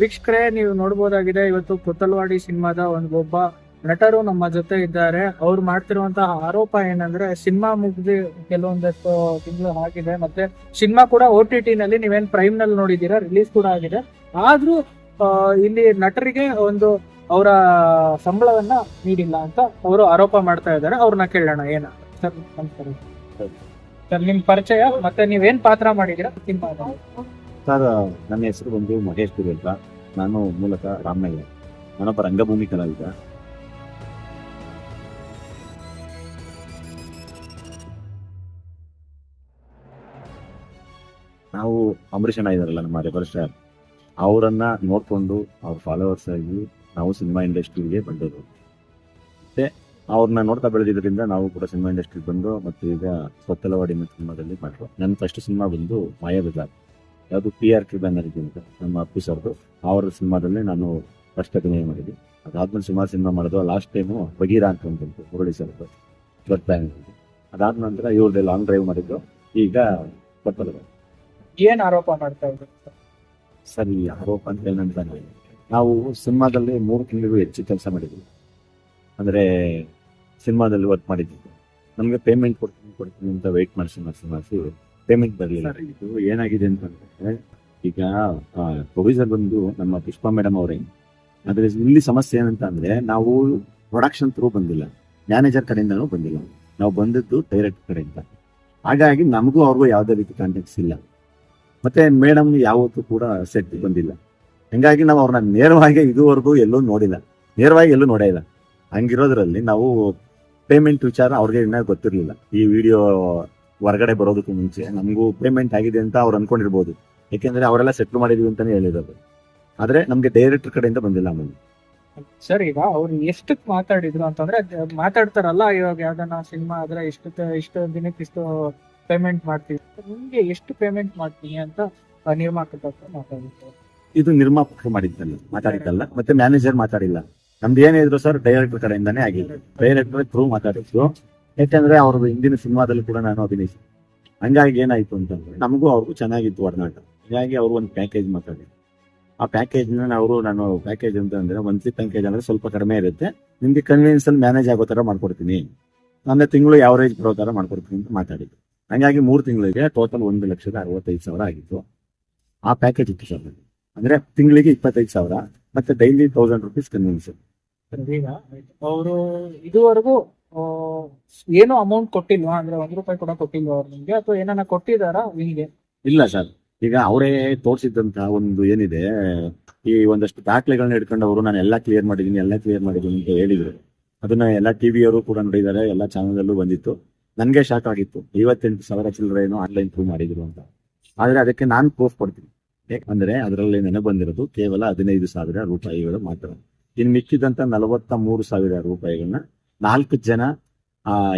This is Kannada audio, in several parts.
ವೀಕ್ಷಕರೇ, ನೀವು ನೋಡ್ಬೋದಾಗಿದೆ, ಇವತ್ತು ಕೊತ್ತಲ್ವಾಡಿ ಸಿನಿಮಾದ ಒಂದು ಒಬ್ಬ ನಟರು ನಮ್ಮ ಜೊತೆ ಇದ್ದಾರೆ. ಅವ್ರು ಮಾಡ್ತಿರುವಂತಹ ಆರೋಪ ಏನಂದ್ರೆ, ಸಿನಿಮಾ ಮುಗಿದು ಕೆಲವೊಂದಷ್ಟು ತಿಂಗಳು ಆಗಿದೆ. ಮತ್ತೆ ಸಿನಿಮಾ ಕೂಡ ಓ ಟಿ ಟಿ ನಲ್ಲಿ, ನೀವೇನ್ ಪ್ರೈಮ್ನಲ್ಲಿ ನೋಡಿದೀರಾ ರಿಲೀಸ್ ಕೂಡ ಆಗಿದೆ. ಆದ್ರೂ ಇಲ್ಲಿ ನಟರಿಗೆ ಒಂದು ಅವರ ಸಂಬಳವನ್ನ ನೀಡಿಲ್ಲ ಅಂತ ಅವರು ಆರೋಪ ಮಾಡ್ತಾ ಇದ್ದಾರೆ. ಅವ್ರನ್ನ ಕೇಳೋಣ, ಏನ? ಸರ್, ನಮಸ್ಕಾರ. ಸರ್, ನಿಮ್ ಪರಿಚಯ, ಮತ್ತೆ ನೀವೇನ್ ಪಾತ್ರ ಮಾಡಿದೀರಾ ಸಿನಿಮಾದಲ್ಲಿ ಸರ್, ನನ್ನ ಹೆಸರು ಬಂದು ಮಹೇಶ್ ಗುರು ಅಂತ. ನಾನು ಮೂಲಕ ರಾಮನಗರ ನಾನೊಬ್ಬ ರಂಗಭೂಮಿ ಕಲಾವಿದ. ನಾವು ಅಂಬರೀಷ್ ಅಣ್ಣ ಇದಾರಲ್ಲ, ನಮ್ಮ ರೆಬರ್ ಸ್ಟಾರ್ ಅವರನ್ನ ನೋಡ್ಕೊಂಡು ಅವ್ರ ಫಾಲೋವರ್ಸ್ ಆಗಿ ನಾವು ಸಿನಿಮಾ ಇಂಡಸ್ಟ್ರಿಗೆ ಬಂದಿದ್ದು. ಮತ್ತೆ ಅವ್ರನ್ನ ನೋಡ್ತಾ ಬೆಳೆದಿದ್ದರಿಂದ ನಾವು ಕೂಡ ಸಿನಿಮಾ ಇಂಡಸ್ಟ್ರಿಗೆ ಬಂದು ಮತ್ತೆ ಈಗ ಸ್ವತ್ತಲವಾಡಿ ಅನ್ನೋ ಸಿನಿಮಾದಲ್ಲಿ ಮಾಡಿರೋ ನನ್ನ ಫಸ್ಟ್ ಸಿನಿಮಾ ಬಂದು ಮಾಯಾ ಬಜಾರ್. ಯಾವುದು ಪಿ ಆರ್ ಕೆ ಬ್ಯಾನರ್ಜಿ ಅಂತ ನಮ್ಮ ಅಪ್ಪು ಸರ್ದು ಅವರ ಸಿನಿಮಾದಲ್ಲಿ ನಾನು ಫಸ್ಟ್ ಅಭಿನಯ ಮಾಡಿದ್ದೆ. ಅದಾದ್ಮೇಲೆ ಸುಮಾರು ಸಿನಿಮಾ ಮಾಡೋದು ಲಾಸ್ಟ್ ಟೈಮು ಬಗೀರಾ ಅಂತ ಬಂತು ಮುರಳಿ ಸರ್ ಬರ್ತಾ ಅದಾದ ನಂತರ ಇವ್ರದ್ದು ಲಾಂಗ್ ಡ್ರೈವ್ ಮಾಡಿದ್ದು. ಈಗ ಕೊಪ್ಪಳ ಏನ್ ಆರೋಪ ಮಾಡ್ತಾ ಇದ್ರು? ಸರಿ ಆರೋಪ ಅಂತ ಏನಂತಾನೆ ನಾವು ಸಿನಿಮಾದಲ್ಲಿ ಮೂರು ತಿಂಗಳಿಗೂ ಹೆಚ್ಚು ಕೆಲಸ ಮಾಡಿದ್ವಿ. ಅಂದರೆ ಸಿನಿಮಾದಲ್ಲಿ ವರ್ಕ್ ಮಾಡಿದ್ವಿ. ನಮಗೆ ಪೇಮೆಂಟ್ ಕೊಡ್ತೀನಿ ಕೊಡ್ತೀನಿ ಅಂತ ವೆಯ್ಟ್ ಮಾಡಿಸಿ ಮಾಡಿಸಿ ಮಾಡಿಸಿ ಪೇಮೆಂಟ್ ಬರಲಿಲ್ಲ. ಇದು ಏನಾಗಿದೆ ಅಂತಂದ್ರೆ ಈಗ ಪ್ರೊಡ್ಯೂಸರ್ ಬಂದು ನಮ್ಮ ಪುಷ್ಪಾ ಮೇಡಮ್ ಅವರೇ ಆದ್ರೆ ಇಲ್ಲಿ ಸಮಸ್ಯೆ ಏನಂತ ಅಂದ್ರೆ, ನಾವು ಪ್ರೊಡಕ್ಷನ್ ಥ್ರೂ ಬಂದಿಲ್ಲ. ಮ್ಯಾನೇಜರ್ ಕಡೆಯಿಂದನೂ ಬಂದಿಲ್ಲ. ನಾವು ಬಂದದ್ದು ಡೈರೆಕ್ಟ್ ಕಡೆಯಿಂದ. ಹಾಗಾಗಿ ನಮಗೂ ಅವ್ರಿಗೂ ಯಾವುದೇ ರೀತಿ ಕಾಂಟ್ಯಾಕ್ಟ್ಸ್ ಇಲ್ಲ. ಮತ್ತೆ ಮೇಡಮ್ ಯಾವತ್ತೂ ಕೂಡ ಸೆಟ್ ಬಂದಿಲ್ಲ. ಹಂಗಾಗಿ ನಾವು ಅವ್ರನ್ನ ನೇರವಾಗಿ ಇದುವರೆಗೂ ಎಲ್ಲೂ ನೋಡಿಲ್ಲ. ನೇರವಾಗಿ ಎಲ್ಲೂ ನೋಡೇ ಇಲ್ಲ. ಹಂಗಿರೋದ್ರಲ್ಲಿ ನಾವು ಪೇಮೆಂಟ್ ವಿಚಾರ ಅವ್ರಿಗೆ ಇನ್ನೂ ಗೊತ್ತಿರಲಿಲ್ಲ. ಈ ವಿಡಿಯೋ ಹೊರಗಡೆ ಬರೋದಕ್ಕೂ ಮುಂಚೆ ನಮಗೂ ಪೇಮೆಂಟ್ ಆಗಿದೆ ಅಂತ ಅವ್ರು ಅನ್ಕೊಂಡಿರ್ಬೋದು. ಯಾಕೆಂದ್ರೆ ಅವರೆಲ್ಲ ಸೆಟ್ಲ್ ಮಾಡಿದ್ವಿ ಅಂತಾನೆ ಹೇಳಿರೋದು. ಆದ್ರೆ ನಮ್ಗೆ ಡೈರೆಕ್ಟರ್ ಕಡೆಯಿಂದ ಬಂದಿಲ್ಲ ಅಮೌಂಟ್ ಸರ್ ಈಗ ಅವ್ರು ಎಷ್ಟಕ್ ಮಾತಾಡಿದ್ರು ಅಂತಂದ್ರೆ ಮಾತಾಡ್ತಾರಲ್ಲ ಇವಾಗ ಯಾವ್ದನ್ನ ಸಿನಿಮಾ ಆದ್ರೆ ಇಷ್ಟು ಇಷ್ಟು ದಿನಕ್ಕೆ ಇಷ್ಟು ಪೇಮೆಂಟ್ ಮಾಡ್ತೀವಿ. ನಿಮ್ಗೆ ಎಷ್ಟು ಪೇಮೆಂಟ್ ಮಾಡ್ತೀನಿ ಅಂತ ನಿರ್ಮಾಪಕ ಮಾತಾಡಿದ್ರು. ಇದು ನಿರ್ಮಾಪಕರು ಮಾಡಿದ್ದಲ್ಲ ಮಾತಾಡಿದ್ದಲ್ಲ ಮತ್ತೆ ಮ್ಯಾನೇಜರ್ ಮಾತಾಡಿಲ್ಲ. ನಮ್ದು ಏನಿದ್ರು ಇದ್ರು ಸರ್ ಡೈರೆಕ್ಟರ್ ಕಡೆಯಿಂದಾನೇ ಆಗಿದೆ ಡೈರೆಕ್ಟರ್ ಥ್ರೂ ಮಾತಾಡಿದ್ರು. ಯಾಕಂದ್ರೆ ಅವ್ರದ್ದು ಹಿಂದಿನ ಸಿನಿಮಾದಲ್ಲಿ ಕೂಡ ನಾನು ಅಭಿನಯಿಸಿ. ಹಂಗಾಗಿ ಏನಾಯ್ತು ಅಂತಂದ್ರೆ ನಮಗೂ ಅವ್ರಿಗೂ ಚೆನ್ನಾಗಿತ್ತು ಒಡನಾಟ. ಹೀಗಾಗಿ ಅವರು ಒಂದು ಪ್ಯಾಕೇಜ್ ಮಾತಾಡಿ ಆ ಪ್ಯಾಕೇಜ್ ಅವರು ನಾನು ಪ್ಯಾಕೇಜ್ ಅಂತ ಅಂದ್ರೆ ಮಂತ್ಲಿ ಪ್ಯಾಕೇಜ್ ಅಂದ್ರೆ ಸ್ವಲ್ಪ ಕಡಿಮೆ ಇರುತ್ತೆ. ನಿಮ್ಗೆ ಕನ್ವೀನಿಯನ್ಸ್ ಅಲ್ಲಿ ಮ್ಯಾನೇಜ್ ಆಗೋ ತರ ಮಾಡ್ಕೊಡ್ತೀನಿ. ನನ್ನ ತಿಂಗಳು ಯಾವರೇಜ್ ಬರೋ ತರ ಮಾಡ್ಕೊಡ್ತೀನಿ ಅಂತ ಮಾತಾಡಿದ್ದು ಹಂಗಾಗಿ ಮೂರು ತಿಂಗಳಿಗೆ ಟೋಟಲ್ ಒಂದು ಲಕ್ಷದ ಅರವತ್ತೈದು ಸಾವಿರ ಆಗಿತ್ತು. ಆ ಪ್ಯಾಕೇಜ್ ಇತ್ತು ಸರ್. ಅಂದ್ರೆ ತಿಂಗಳಿಗೆ ಇಪ್ಪತ್ತೈದು ಸಾವಿರ, ಮತ್ತೆ ಡೈಲಿ ತೌಸಂಡ್ ರುಪೀಸ್ ಕನ್ವೀನ್ಸ್ ಅವರು ಇದುವರೆಗೂ ಏನು ಅಮೌಂಟ್ ಕೊಟ್ಟಿಲ್ವಾ? ಅಂದ್ರೆ ಒಂದ್ ರೂಪಾಯಿ ಕೂಡ ಕೊಟ್ಟಿಲ್ವಾ ಅವ್ರು ನಿಮ್ಗೆ? ಅಥವಾ ಏನನ್ನ ಕೊಟ್ಟಿದಾರಾ ನಿಮ್ಗೆ? ಇಲ್ಲ ಸರ್. ಈಗ ಅವರೇ ತೋರಿಸಿದಂತ ಒಂದು ಏನಿದೆ, ಈ ಒಂದಷ್ಟು ದಾಖಲೆಗಳನ್ನ ಹಿಡ್ಕೊಂಡು ಅವರು ನಾನು ಎಲ್ಲ ಕ್ಲಿಯರ್ ಮಾಡಿದ್ದೀನಿ ಎಲ್ಲ ಕ್ಲಿಯರ್ ಮಾಡಿದ್ದೀನಿ ಅಂತ ಹೇಳಿದ್ರು. ಅದನ್ನ ಎಲ್ಲ ಟಿವಿಯವರು ಕೂಡ ನೋಡಿದ್ದಾರೆ, ಎಲ್ಲ ಚಾನಲಲ್ಲೂ ಬಂದಿತ್ತು. ನನಗೆ ಶಾಕ್ ಆಗಿತ್ತು. ಐವತ್ತೆಂಟು ಸಾವಿರ ಚಿಲ್ಲರೆ ಏನೋ ಆನ್ಲೈನ್ ಪ್ರೂವ್ ಮಾಡಿದ್ರು ಅಂತ. ಆದ್ರೆ ಅದಕ್ಕೆ ನಾನು ಪ್ರೂಫ್ ಕೊಡ್ತೀನಿ. ಯಾಕಂದ್ರೆ ಅದರಲ್ಲಿ ನೆನಪು ಬಂದಿರೋದು, ಕೇವಲ ಹದಿನೈದು ಸಾವಿರ ರೂಪಾಯಿಗಳು ಮಾತ್ರ. ಇನ್ನು ಮಿಕ್ಕಿದಂತ ನಲವತ್ತ ಮೂರು ಸಾವಿರ ರೂಪಾಯಿಗಳನ್ನ ನಾಲ್ಕು ಜನ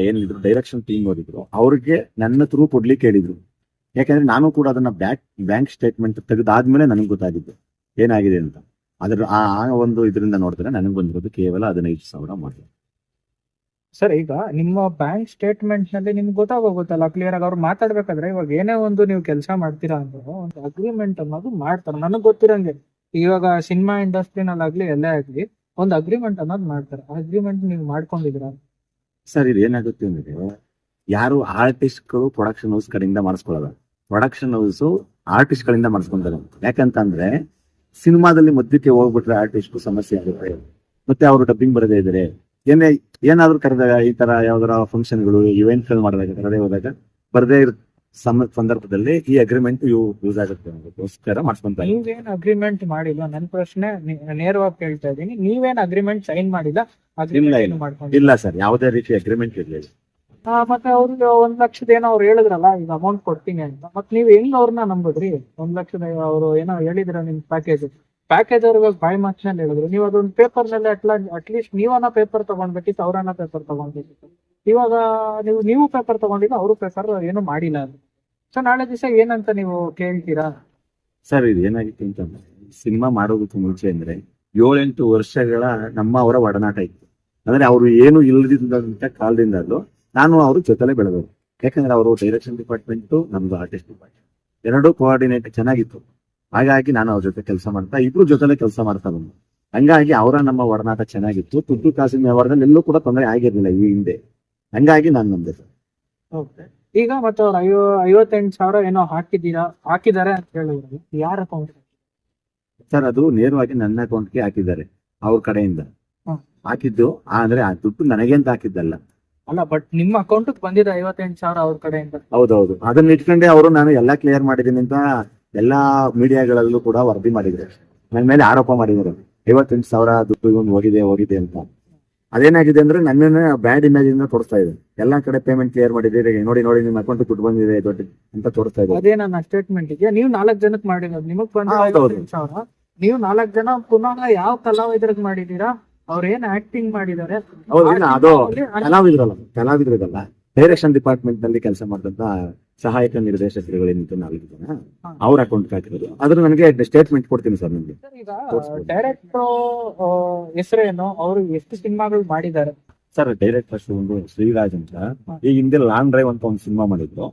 ಏನಿದ್ರು ಡೈರೆಕ್ಷನ್ ಟೀಮ್ ಹೋಗಿದ್ರು ಅವ್ರಿಗೆ ನನ್ನ ಥ್ರೂ ಕೊಡ್ಲಿಕ್ಕೆ ಹೇಳಿದ್ರು. ಯಾಕಂದ್ರೆ ನಾನು ಕೂಡ ಅದನ್ನ ಬ್ಯಾಂಕ್ ಬ್ಯಾಂಕ್ ಸ್ಟೇಟ್ಮೆಂಟ್ ತೆಗೆದಾದ್ಮೇಲೆ ನನಗೆ ಗೊತ್ತಾಗಿದ್ದು. ಏನಾಗಿದೆ ಅಂತ. ಅದ್ರ, ಆ ಆ ಒಂದು ಇದರಿಂದ ನೋಡಿದ್ರೆ ನನಗೆ ಬಂದಿರೋದು ಕೇವಲ ಹದಿನೈದು ಸಾವಿರ ಮಾತ್ರ ಸರ್, ಈಗ ನಿಮ್ಮ ಬ್ಯಾಂಕ್ ಸ್ಟೇಟ್ಮೆಂಟ್ನಲ್ಲಿ ನಿಮ್ಗೆ ಗೊತ್ತಾಗೋಗುತ್ತಲ್ಲ ಕ್ಲಿಯರ್ ಆಗಿ ಅವ್ರು ಮಾತಾಡ್ಬೇಕಾದ್ರೆ ಇವಾಗ ಏನೇ ಒಂದು ನೀವು ಕೆಲಸ ಮಾಡ್ತೀರಾ ಅಂದ್ರೆ ಒಂದು ಅಗ್ರಿಮೆಂಟ್ ಅನ್ನೋದು ಮಾಡ್ತಾರೆ. ನನಗೆ ಗೊತ್ತಿರಂಗೆ. ಇವಾಗ ಸಿನಿಮಾ ಇಂಡಸ್ಟ್ರಿನಲ್ಲಾಗ್ಲಿ ಎಲ್ಲೇ ಆಗ್ಲಿ ಒಂದು ಅಗ್ರಿಮೆಂಟ್ ಅನ್ನೋದು ಮಾಡ್ತಾರೆ. ಅಗ್ರಿಮೆಂಟ್ ನೀವು ಮಾಡ್ಕೊಂಡಿದ್ದೀರಾ? ಸರ್, ಇದು ಏನಾಗುತ್ತೆ ಅಂದ್ರೆ ಯಾರು ಆರ್ಟಿಸ್ಟ್ಗಳು ಪ್ರೊಡಕ್ಷನ್ ಹೌಸ್ ಕಡೆಯಿಂದ ಮಾಡಿಸ್ಕೊಳ್ಳೋದು ಪ್ರೊಡಕ್ಷನ್ ಹೌಸ್ ಆರ್ಟಿಸ್ಟ್ ಗಳಿಂದ ಮಾಡಿಸ್ಕೊಂತಾರೆ. ಯಾಕಂತಂದ್ರೆ ಸಿನಿಮಾದಲ್ಲಿ ಮಧ್ಯಕ್ಕೆ ಹೋಗ್ಬಿಟ್ರೆ ಆರ್ಟಿಸ್ಟ್ ಸಮಸ್ಯೆ ಆಗುತ್ತೆ. ಮತ್ತೆ ಅವರು ಡಬ್ಬಿಂಗ್ ಬರದೇ ಇದ್ದಾರೆ ಏನೇ ಏನಾದ್ರು ಕರೆದಾಗ ಈ ತರ ಯಾವ್ದಾರ ಫಂಕ್ಷನ್ಗಳು ಇವೆಂಟ್ ಮಾಡಿದಾಗ, ಕರೆದೇ ಹೋದಾಗ ಬರದೇ ಇರೋ ಸಮ ಸಂದರ್ಭದಲ್ಲಿ ಈ ಅಗ್ರಿಮೆಂಟ್ ಯೂಸ್ ಆಗುತ್ತೆ ಅನ್ನೋದಕ್ಕೋಸ್ಕರ ಮಾಡಿಸ್ಕೊಂತಾರೆ ನೀವೇನ್ ಅಗ್ರಿಮೆಂಟ್ ಮಾಡಿಲ್ಲ? ನನ್ನ ಪ್ರಶ್ನೆ ನಿ- ನೇರವಾಗಿ ಕೇಳ್ತಾ ಇದ್ದೀನಿ. ನೀವೇನ್ ಅಗ್ರಿಮೆಂಟ್ ಸೈನ್ ಮಾಡಿಲ್ಲ? ಇಲ್ಲ. ಮಾಡ್ಕೊಂಡಿಲ್ಲ? ಇಲ್ಲ ಸರ್ ಯಾವುದೇ ರೀತಿ ಅಗ್ರಿಮೆಂಟ್ ಇರಲಿಲ್ಲ. ಮತ್ತೆ ಅವ್ರಿಗೆ ಒಂದ್ ಲಕ್ಷದ ಏನೋ ಅವ್ರು ಹೇಳಿದ್ರಲ್ಲ ಈಗ ಅಮೌಂಟ್ ಕೊಡ್ತೀನಿ ಅಂತ. ಮತ್ ನೀವ್ ಹೆಂಗ್ ಅವ್ರನ್ನ ನಂಬಿದ್ರಿ? ಒಂದ್ ಲಕ್ಷದ ಅವರು ಏನೋ ಹೇಳಿದ್ರ ನಿಮ್ ಪ್ಯಾಕೇಜ್ ಪ್ಯಾಕೇಜ್ ಅವ್ರಿಗೆ ಬಾಯಿ ಮಾರ್ಕ್ಸ್ನಲ್ಲಿ ಹೇಳಿದ್ರು. ನೀವು ಅದೊಂದು ಪೇಪರ್ನಲ್ಲಿ ಅಟ್ಲಾ ಅಟ್ಲೀಸ್ಟ್ ನೀವನ್ನ ಪೇಪರ್ ತಗೊಂಡ್ಬೇಕಿತ್ತು ಅವ್ರನ್ನ ಪೇಪರ್ ತಗೊಂಡ್ಬೇಕಿತ್ತು. ಇವಾಗ ನೀವು ನೀವು ಪೇಪರ್ ತಗೊಂಡಿಲ್ಲ, ಅವರು ಪೇಪರ್ ಏನು ಮಾಡಿಲ್ಲ ಅದು ಸೊ ನಾಳೆ ದಿವಸ ಏನಂತ ನೀವು ಕೇಳ್ತೀರಾ? ಸರ್, ಇದು ಏನಾಗಿತ್ತು ಅಂತಂದ್ರೆ ಸಿನಿಮಾ ಮಾಡೋದಕ್ಕೂ ಮುಂಚೆ ಅಂದ್ರೆ, ಏಳೆಂಟು ವರ್ಷಗಳ ನಮ್ಮ ಅವರ ಒಡನಾಟ ಇತ್ತು. ಅಂದ್ರೆ, ಅವರು ಏನು ಇಲ್ಲದಿದ್ದಂತ ಕಾಲದಿಂದಲೂ ನಾನು ಅವ್ರ ಜೊತೆಲೆ ಬೆಳೆದವರು ಯಾಕಂದ್ರೆ, ಅವರು ಡೈರೆಕ್ಷನ್ ಡಿಪಾರ್ಟ್ಮೆಂಟ್ ನಮ್ದು ಆರ್ಟಿಸ್ಟ್ ಡಿಪಾರ್ಟ್ಮೆಂಟ್ ಎರಡೂ ಕೋಆರ್ಡಿನೇಟ್ ಚೆನ್ನಾಗಿತ್ತು. ಹಾಗಾಗಿ ನಾನು ಅವ್ರ ಜೊತೆ ಕೆಲಸ ಮಾಡ್ತಾ, ಇಬ್ರು ಜೊತೆಲೆ ಕೆಲಸ ಮಾಡ್ತಾ ಬಂದು. ಹಂಗಾಗಿ ಅವರ ನಮ್ಮ ಒಡನಾಟ ಚೆನ್ನಾಗಿತ್ತು. ದುಡ್ಡು ಕಾಸಿನ ವ್ಯವಹಾರದಲ್ಲಿ ಎಲ್ಲೂ ಕೂಡ ತೊಂದರೆ ಆಗಿರ್ಲಿಲ್ಲ ಈ ಹಿಂದೆ. ಹಂಗಾಗಿ ನಾನು ಬಂದೆ ಸರ್. ಓಕೆ. ಈಗ ಮತ್ತೆ ಅವ್ರು ಐವ ಐವತ್ತೆಂಟು ಸಾವಿರ ಏನೋ ಹಾಕಿದ್ದೀರಾ ಹಾಕಿದ್ದಾರೆ ಅಂತ ಹೇಳಿದ್ರು ಯಾರ ಅಕೌಂಟ್ ಸರ್ ಅದು ನೇರವಾಗಿ ನನ್ನ ಅಕೌಂಟ್ಗೆ ಹಾಕಿದ್ದಾರೆ ಅವ್ರ ಕಡೆಯಿಂದ. ಹ್ಮ್. ಹಾಕಿದ್ದು ಅಂದ್ರೆ ಆ ದುಡ್ಡು ನನಗೆ ಅಂತ ಹಾಕಿದ್ದಲ್ಲ. ಅಲ್ಲ ಬಟ್ ನಿಮ್ಮ ಅಕೌಂಟ್ ಬಂದಿದೆ ಐವತ್ತೆಂಟು ಸಾವಿರ ಅವ್ರ ಕಡೆಯಿಂದ. ಹೌದೌದು. ಅದನ್ನ ಇಟ್ಕೊಂಡೆ ಅವರು ನಾನು ಎಲ್ಲಾ ಕ್ಲಿಯರ್ ಮಾಡಿದ್ದೀನಿ ಅಂತ ಎಲ್ಲಾ ಮೀಡಿಯಾಗಳಲ್ಲೂ ಕೂಡ ವರದಿ ಮಾಡಿದ್ರು ನನ್ನ ಮೇಲೆ ಆರೋಪ ಮಾಡಿದ್ರು ಐವತ್ತೆಂಟು ಸಾವಿರ ದುಡ್ಡು ಇವನು ಹೋಗಿದೆ ಹೋಗಿದೆ ಅಂತ. ಅದೇನಾಗಿದೆ ಅಂದ್ರೆ ನನ್ನ ಬ್ಯಾಡ್ ಇಮೇಜ್ ಇಂದ ತೋರಿಸ್ತಾ ಇದೆ. ಎಲ್ಲಾ ಕಡೆ ಪೇಮೆಂಟ್ ಕ್ಲಿಯರ್ ಮಾಡಿದ್ದೀರಿ ನೋಡಿ ನೋಡಿ ನಿಮ್ಮ ಅಕೌಂಟ್ ದುಡ್ಡು ಬಂದಿದೆ ದೊಡ್ಡ ಅಂತ ತೋರಿಸ್ತಾ ಇದೆ. ಅದೇ ನನ್ನ ಸ್ಟೇಟ್ಮೆಂಟ್ಗೆ ನೀವು ನಾಲ್ಕು ಜನಕ್ಕೆ ಮಾಡಿರೋದು. ನಿಮಗ್ ಬಂದ. ಸಾವಿರ ನೀವು ನಾಲ್ಕು ಜನ ಪುನಃ ಯಾವ ಕಲಾವಿದ್ರಿಗೆ ಮಾಡಿದೀರಾ ಅವ್ರ ಏನ್ ಆಕ್ಟಿಂಗ್ ಮಾಡಿದಾರೆ ಅದು ಕಲಾವಿದ್ರಲ್ಲ ಕಲಾವಿದ್ರಿಗಲ್ಲ ಡೈರೆಕ್ಷನ್ ಡಿಪಾರ್ಟ್ಮೆಂಟ್ನಲ್ಲಿ ಕೆಲಸ ಮಾಡಿದಂತ ಸಹಾಯಕ ನಿರ್ದೇಶಕರುಗಳೇನಿತ್ತು ನಾಲ್ಕು ಜನ. ಅವ್ರ ಅಕೌಂಟ್ ಹಾಕಿರೋದು. ಅದ್ರ ನನಗೆ ಸ್ಟೇಟ್ಮೆಂಟ್ ಕೊಡ್ತೀನಿ ಸರ್ ನಿಮ್ಗೆ. ಡೈರೆಕ್ಟರ್ ಹೆಸರೇನು? ಅವರು ಎಷ್ಟು ಸಿನಿಮಾಗಳು ಮಾಡಿದ್ದಾರೆ? ಸರ್ ಡೈರೆಕ್ಟರ್ ಒಂದು ಶ್ರೀರಾಜ್ ಅಂತ. ಈ ಹಿಂದೆ ಲಾಂಗ್ ಡ್ರೈವ್ ಅಂತ ಒಂದು ಸಿನಿಮಾ ಮಾಡಿದ್ರು.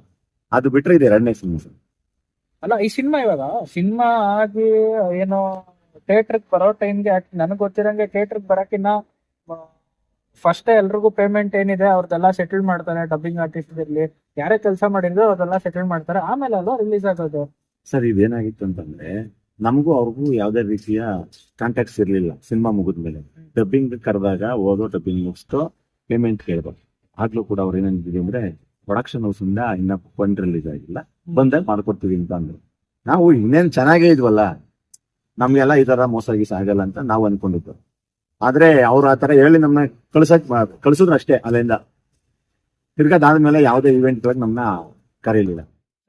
ಅದು ಬಿಟ್ರೆ ಇದೆ ಎರಡನೇ ಸಿನಿಮಾ ಸರ್. ಅಲ್ಲ ಈ ಸಿನಿಮಾ ಇವಾಗ ಸಿನಿಮಾ ಆಗಿ ಏನೋ ಥಿಯೇಟರ್ಗೆ ಬರೋ ಟೈಮ್ಗೆ ನನಗೆ ಗೊತ್ತಿರಂಗೆ ಥಿಯೇಟರ್ಗೆ ಬರಕಿನ್ನ ಫಸ್ಟ್ ಎಲ್ರಿಗೂ ಪೇಮೆಂಟ್ ಏನಿದೆ ಅವ್ರದ್ದೆಲ್ಲ ಸೆಟಲ್ ಮಾಡ್ತಾರೆ ಡಬ್ಬಿಂಗ್ ಆರ್ಟಿಸ್ಟ್ ಇರ್ಲಿ. ಯಾರೇ ಕೆಲಸ ಮಾಡಿದ್ರು ಅವ್ರದೆಲ್ಲ ಸೆಟಲ್ ಮಾಡ್ತಾರೆ. ಆಮೇಲೆ ಅಲ್ಲ ರಿಲೀಸ್ ಆಗೋದು? ಸರ್ ಇದೇನಾಗಿತ್ತು ಅಂತಂದ್ರೆ ನಮಗೂ ಅವ್ರಿಗೂ ಯಾವ್ದೇ ರೀತಿಯ ಕಾಂಟ್ಯಾಕ್ಟ್ಸ್ ಇರ್ಲಿಲ್ಲ ಸಿನಿಮಾ ಮುಗಿದ್ಮೇಲೆ ಡಬ್ಬಿಂಗ್ ಕರೆದಾಗ ಓದೋ ಡಬ್ಬಿಂಗ್ ಮುಗಿಸ್ತು ಪೇಮೆಂಟ್ ಕೇಳ್ಬೋದು ಆಗ್ಲೂ ಕೂಡ ಅವ್ರು ಏನಂದಿದ್ವಿ ಅಂದ್ರೆ ಪ್ರೊಡಕ್ಷನ್ ಹೌಸ್ ಇಂದ ಇನ್ನ ಫಂಡ್ ರಿಲೀಸ್ ಆಗಿಲ್ಲ. ಬಂದಾಗ ಮಾಡ್ಕೊಡ್ತೀವಿ ಅಂತ ಅಂದ್ರು. ನಾವು ಇನ್ನೇನ್ ಚೆನ್ನಾಗೇ ಇದ್ವಲ್ಲ ನಮ್ಗೆಲ್ಲ ಈ ತರ ಮೋಸ ಗೀಸ ಆಗಲ್ಲ ಅಂತ ನಾವು ಅನ್ಕೊಂಡಿದ್ದು. ಆದ್ರೆ ಅವ್ರು ಆ ತರ ಹೇಳಿ ನಮ್ನ ಕಳ್ಸಕ್ ಕಳ್ಸಿದ್ರು ಅಷ್ಟೇ ಅಲ್ಲಿಂದ. ತಿರ್ಗಾದಾದ್ಮೇಲೆ ಯಾವುದೇ ಇವೆಂಟ್ ನಮ್ನ ಕರೀಲಿಲ್ಲ.